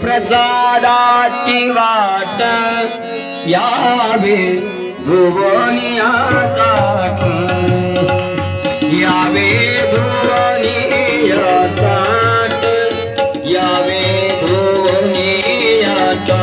प्रसादाची वाट. यावे भुवनी आता यावे भुवनी आता यावे भुवनी आता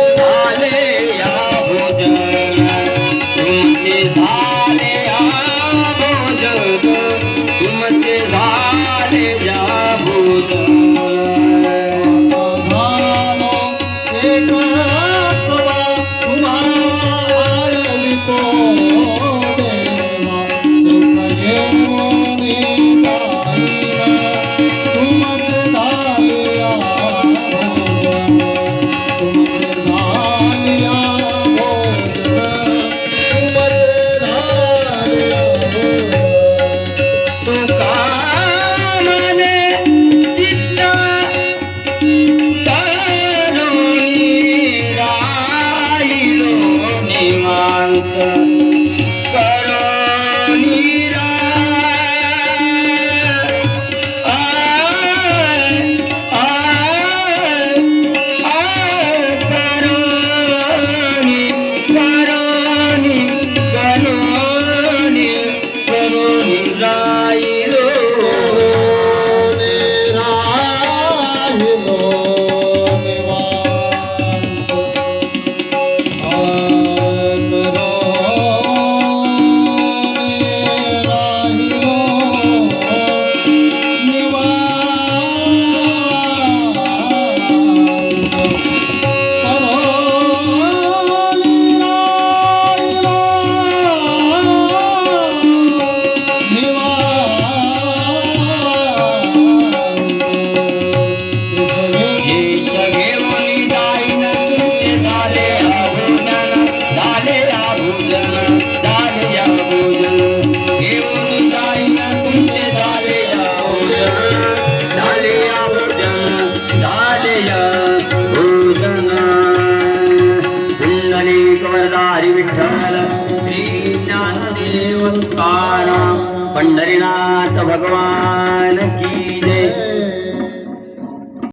विठ्ठली कवरदा हरी विठ्ठल श्री ज्ञानदेव तुकाराम पंढरीनाथ भगवान